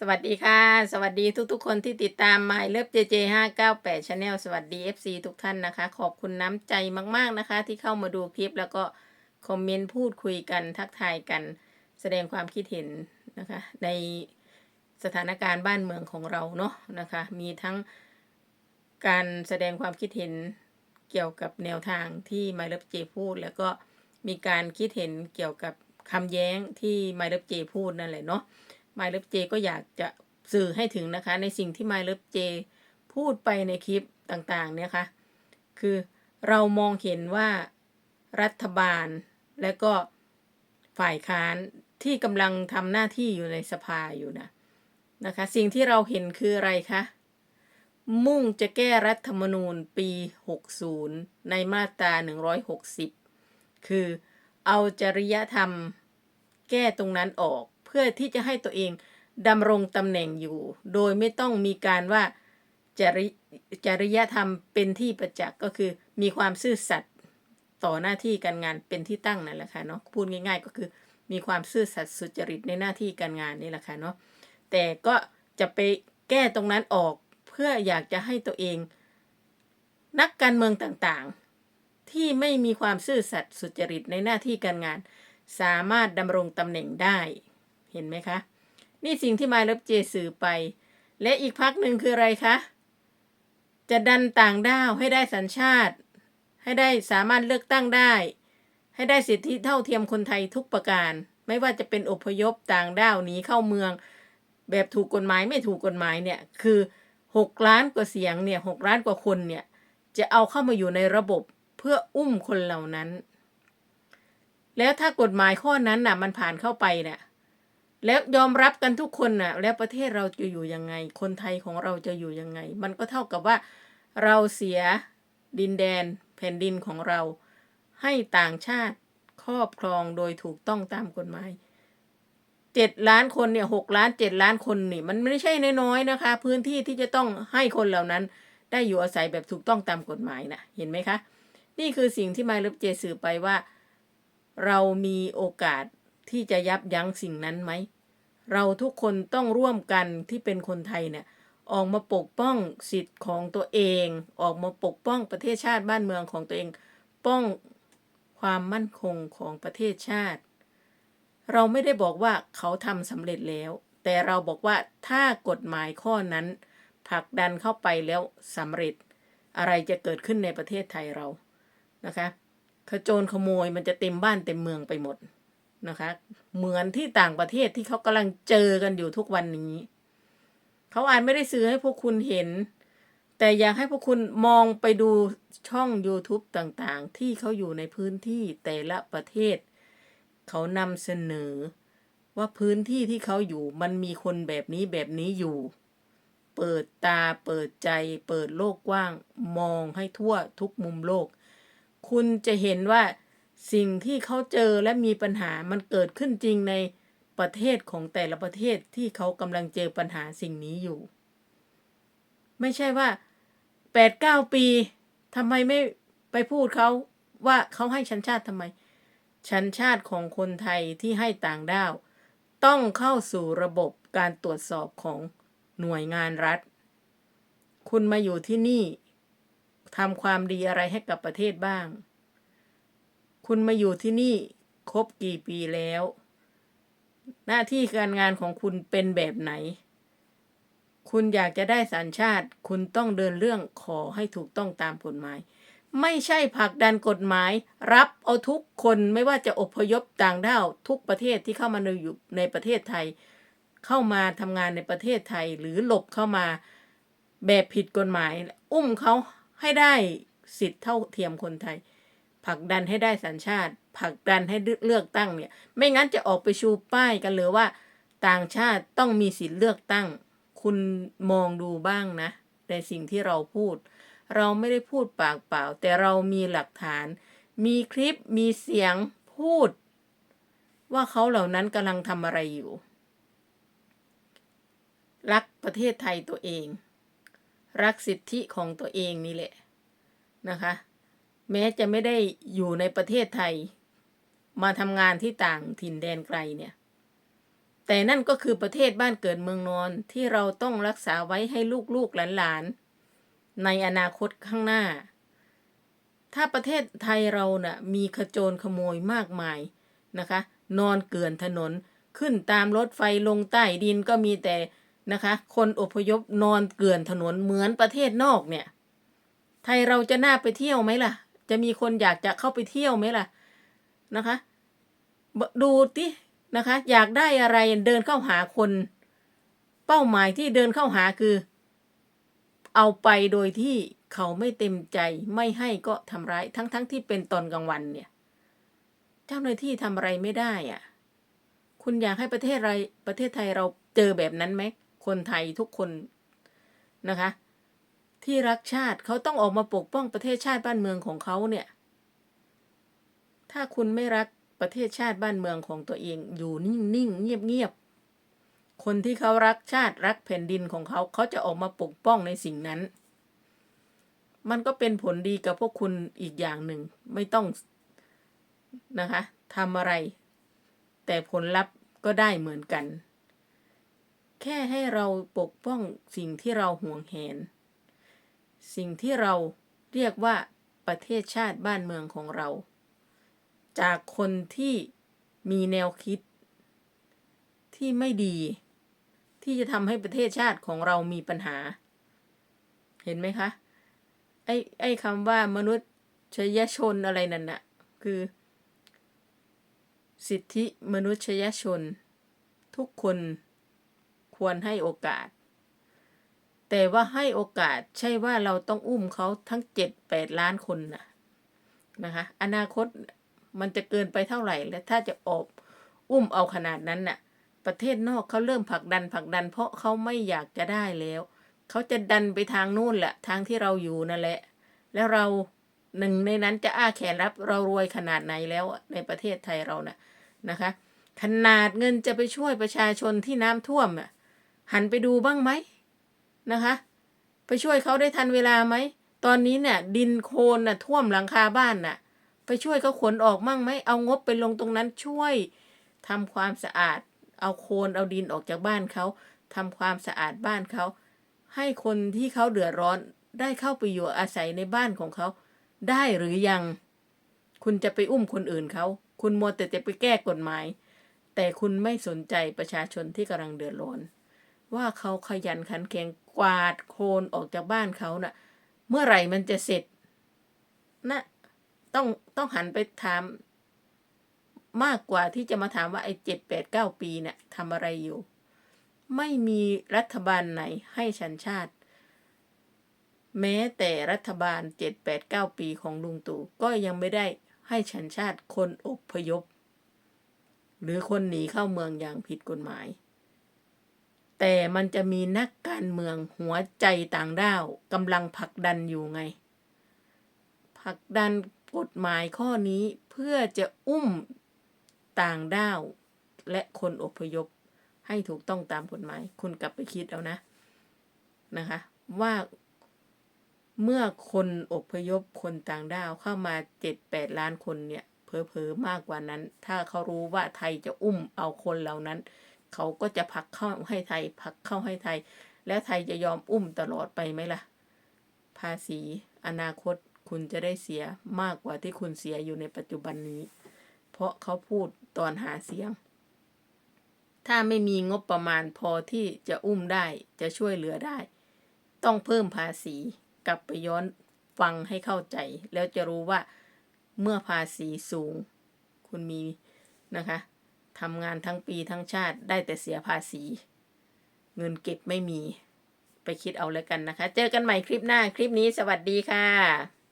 สวัสดีค่ะ สวัสดีทุกๆ คนที่ติดตาม My Love JJ 598 Channel สวัสดี FC ทุกท่านนะคะ ขอบคุณน้ำใจมากๆนะคะ ที่เข้ามาดูคลิปแล้วก็คอมเมนต์พูดคุยกันทักทายกัน แสดงความคิดเห็นนะคะ ในสถานการณ์บ้านเมืองของเราเนาะนะคะ มีทั้งการแสดงความคิดเห็นเกี่ยวกับแนวทางที่ My Love J พูด แล้วก็มีการคิดเห็นเกี่ยวกับคำแย้งที่ My Love J พูดนั่นแหละเนาะ My Love J ก็อยากจะสื่อให้ถึงนะคะ ในสิ่งที่ My Love J พูดไปในคลิปต่างๆเนี่ยค่ะคือเรามองเห็นว่ารัฐบาลและก็ฝ่ายค้านที่กำลังทำหน้าที่อยู่ในสภาอยู่นะนะคะ สิ่งที่เราเห็นคืออะไรคะ มุ่งจะแก้รัฐธรรมนูญปี 60 ในมาตรา 160 คือเอาจริยธรรมแก้ตรงนั้นออก พื่อที่จะให้ตัวเองดำรงตำแหน่งอยู่ โดยไม่ต้องมีการว่าจริจริยธรรมเป็นที่ประจักษ์ก็คือมีความซื่อสัตย์ต่อหน้าที่การงานเป็นที่ตั้งนั่นแหละค่ะเนาะพูดง่าย ๆ ก็คือมีความซื่อสัตย์สุจริตในหน้าที่การงานนี่แหละค่ะเนาะแต่ก็จะไปแก้ตรงนั้นออกเพื่ออยากจะให้ตัวเอง นักการเมืองต่างๆ ที่ไม่มีความซื่อสัตย์สุจริตในหน้าที่การงาน สามารถดำรงตำแหน่งได้ เห็นไหมคะ นี่สิ่งที่มาเลิฟเจสื่อไป และอีกพักหนึ่งคืออะไรคะ จะดันต่างด้าวให้ได้สัญชาติ ให้ได้สามารถเลือกตั้งได้ ให้ได้สิทธิเท่าเทียมคนไทยทุกประการ ไม่ว่าจะเป็นอพยพต่างด้าวหนีเข้าเมือง แบบถูกกฎหมายไม่ถูกกฎหมายเนี่ยคือหกล้านกว่าเสียงเนี่ยหกล้านกว่าคนเนี่ยจะเอาเข้ามาอยู่ในระบบเพื่ออุ้มคนเหล่านั้น แล้วถ้ากฎหมายข้อนั้นน่ะ มันผ่านเข้าไปเนี่ย แล้วยอมรับกันทุกคนน่ะ แล้วประเทศเราจะอยู่ยังไง คนไทยของเราจะอยู่ยังไง มันก็เท่ากับว่าเราเสียดินแดนแผ่นดินของเรา ให้ต่างชาติครอบครองโดยถูกต้องตามกฎหมายเจ็ดล้านคนเนี่ยหกล้านเจ็ดล้านคนนี่ มันไม่ใช่น้อยๆนะคะ พื้นที่ที่จะต้องให้คนเหล่านั้น ได้อยู่อาศัยแบบถูกต้องตามกฎหมายนะเห็นไหมคะ นี่คือสิ่งที่ไมล์ลบเจสื่อไปว่า เรามีโอกาส ที่จะยับยั้งสิ่งนั้นไหม เราทุกคนต้องร่วมกันที่เป็นคนไทยเนี่ยออกมาปกป้องสิทธิ์ของตัวเอง ออกมาปกป้องประเทศชาติบ้านเมืองของตัวเอง ป้องความมั่นคงของประเทศชาติ เราไม่ได้บอกว่าเขาทำสำเร็จแล้ว แต่เราบอกว่าถ้ากฎหมายข้อนั้นผลักดันเข้าไปแล้วสำเร็จ อะไรจะเกิดขึ้นในประเทศไทยเรานะคะขโจรขโมยมันจะเต็มบ้านเต็มเมืองไปหมด นะคะ เหมือนที่ต่างประเทศที่เขากำลังเจอกันอยู่ทุกวันนี้เขาอาจไม่ได้ซื้อให้พวกคุณเห็น แต่อยากให้พวกคุณมองไปดูช่อง YouTube ต่างๆ ที่เขาอยู่ในพื้นที่แต่ละประเทศ เขานำเสนอว่าพื้นที่ที่เขาอยู่มันมีคนแบบนี้แบบนี้อยู่ เปิดตาเปิดใจ เปิดโลกกว้าง มองให้ทั่วทุกมุมโลก คุณจะเห็นว่า สิ่งที่เขาเจอและมีปัญหามันเกิดขึ้นจริงในประเทศของแต่ละประเทศที่เขากำลังเจอปัญหาสิ่งนี้อยู่ ไม่ใช่ว่าแปดเก้าปีทำไมไม่ไปพูดเขาว่าเขาให้ชันชาติทำไม ชันชาติของคนไทยที่ให้ต่างด้าว ต้องเข้าสู่ระบบการตรวจสอบของหน่วยงานรัฐ คุณมาอยู่ที่นี่ทำความดีอะไรให้กับประเทศบ้าง คุณมาอยู่ที่นี่ครบกี่ปีแล้ว หน้าที่การงานของคุณเป็นแบบไหน คุณอยากจะได้สัญชาติ คุณต้องเดินเรื่องขอให้ถูกต้องตามกฎหมาย ไม่ใช่ผลักดันกฎหมาย รับเอาทุกคนไม่ว่าจะอพยพต่างด้าวทุกประเทศที่เข้ามาในอยู่ในประเทศไทย เข้ามาทำงานในประเทศไทยหรือหลบเข้ามาแบบผิดกฎหมาย อุ้มเขาให้ได้สิทธิ์เท่าเทียมคนไทย ผลักดันให้ได้สัญชาติผลักดันให้เลือกตั้งเนี่ย ไม่งั้นจะออกไปชูป้ายกันเลยว่า ต่างชาติต้องมีสิทธิ์เลือกตั้ง คุณมองดูบ้างนะในสิ่งที่เราพูด เราไม่ได้พูดปากเปล่า แต่เรามีหลักฐาน มีคลิปมีเสียงพูด ว่าเขาเหล่านั้นกำลังทำอะไรอยู่ รักประเทศไทยตัวเอง รักสิทธิของตัวเองนี่แหละนะคะ แม้จะไม่ได้อยู่ในประเทศไทย มาทำงานที่ต่างถิ่นแดนไกลเนี่ย แต่นั่นก็คือประเทศบ้านเกิดเมืองนอนที่เราต้องรักษาไว้ให้ลูกๆหลานๆ ในอนาคตข้างหน้า ถ้าประเทศไทยเรานะ่ะมีขโจรขโมยมากมายนะคะ นอนเกลื่อนถนนขึ้นตามรถไฟลงใต้ดินก็มีแต่นะคะ คนอพยพนอนเกลื่อนถนนเหมือนประเทศนอกเนี่ย ไทยเราจะน่าไปเที่ยวไหมล่ะ จะมีคนอยากจะเข้าไปเที่ยวไหมล่ะนะคะ ดูตินะคะ อยากได้อะไรเดินเข้าหาคน เป้าหมายที่เดินเข้าหาคือ เอาไปโดยที่เขาไม่เต็มใจไม่ให้ก็ทำร้ายทั้งๆทที่เป็นตอนกลางวันเนี่ย เจ้าหน้าที่ทำอะไรไม่ได้อะ่ะ คุณอยากให้ประเทศไรประเทศไทยเราเจอแบบนั้นไหมคนไทยทุกคนนะคะ ที่รักชาติเขาต้องออกมาปกป้องประเทศชาติบ้านเมืองของเขาเนี่ย ถ้าคุณไม่รักประเทศชาติบ้านเมืองของตัวเองอยู่นิ่งๆเงียบๆคนที่เขารักชาติรักแผ่นดินของเขาเขาจะออกมาปกป้องในสิ่งนั้น มันก็เป็นผลดีกับพวกคุณอีกอย่างหนึ่งไม่ต้องนะคะทำอะไร แต่ผลลัพธ์ก็ได้เหมือนกัน แค่ให้เราปกป้องสิ่งที่เราห่วงแหน สิ่งที่เราเรียกว่าประเทศชาติบ้านเมืองของเรา จากคนที่มีแนวคิด ที่ไม่ดี ที่จะทำให้ประเทศชาติของเรามีปัญหา เห็นไหมคะ ไอ้ไอ้คำว่ามนุษยชนอะไรนั่นน่ะคือ สิทธิมนุษยชน ทุกคนควรให้โอกาส แต่ว่าให้โอกาสใช่ว่าเราต้องอุ้มเขาทั้งเจ็ดแปดล้านคนนะนะคะ อนาคตมันจะเกินไปเท่าไหร่และถ้าจะอบอุ้มเอาขนาดนั้นน่ะ ประเทศนอกเขาเริ่มผลักดันผลักดัน เพราะเขาไม่อยากจะได้แล้ว เขาจะดันไปทางนู่นแหละทางที่เราอยู่นั่นแหละ แล้วเราหนึ่งในนั้นจะอ้าแขนรับเรารวยขนาดไหนแล้วในประเทศไทยเรานะ่ะนะคะ ขนาดเงินจะไปช่วยประชาชนที่น้ำท่วมอะหันไปดูบ้างไหม นะคะ ไปช่วยเขาได้ทันเวลาไหม ตอนนี้เนี่ยดินโคลนน่ะท่วมหลังคาบ้านน่ะ ไปช่วยเขาขนออกมั่งไหม เอางบไปลงตรงนั้นช่วยทำความสะอาด เอาโคลนเอาดินออกจากบ้านเขาทำความสะอาดบ้านเขาให้คนที่เขาเดือดร้อนได้เข้าไปอยู่อาศัยในบ้านของเขา ได้หรือยัง คุณจะไปอุ้มคนอื่นเขาคุณมัวแต่จะไปแก้กฎหมาย แต่คุณไม่สนใจประชาชนที่กำลังเดือดร้อน ว่าเขาขยันขันแข็งกวาดโคลนออกจากบ้านเขาน่ะ เมื่อไหร่มันจะเสร็จนะต้องต้องหันไปถาม มากกว่าที่จะมาถามว่าไอ้เจ็ดแปดเก้าปีเนี่ยทำอะไรอยู่ ไม่มีรัฐบาลไหนให้ชันชาติ แม้แต่รัฐบาลเจ็ดแปดเก้าปีของลุงตู่ก็ยังไม่ได้ให้ชันชาติคนอพยพ หรือคนหนีเข้าเมืองอย่างผิดกฎหมาย แต่มันจะมีนักการเมืองหัวใจต่างด้าวกำลังผลักดันอยู่ไงผลักดันกฎหมายข้อนี้เพื่อจะอุ้มต่างด้าวและคนอพยพให้ถูกต้องตามกฎหมาย คุณกลับไปคิดเอานะนะคะ ว่าเมื่อคนอพยพคนต่างด้าวเข้ามาเจ็ดแปดล้านคนเนี่ยเพอเพอๆมากกว่านั้น ถ้าเขารู้ว่าไทยจะอุ้มเอาคนเหล่านั้น เขาก็จะผักเข้าให้ไทยผักเข้าให้ไทย แล้วไทยจะยอมอุ้มตลอดไปไหมล่ะ ภาษีอนาคตคุณจะได้เสียมากกว่าที่คุณเสียอยู่ในปัจจุบันนี้ เพราะเขาพูดตอนหาเสียง ถ้าไม่มีงบประมาณพอที่จะอุ้มได้จะช่วยเหลือได้ ต้องเพิ่มภาษีกลับไปย้อนฟังให้เข้าใจ แล้วจะรู้ว่าเมื่อภาษีสูง คุณมีนะคะ ทำงานทั้งปีทั้งชาติได้แต่เสียภาษี เงินเก็บไม่มี ไปคิดเอาแล้วกันนะคะ เจอกันใหม่คลิปหน้าคลิปนี้สวัสดีค่ะ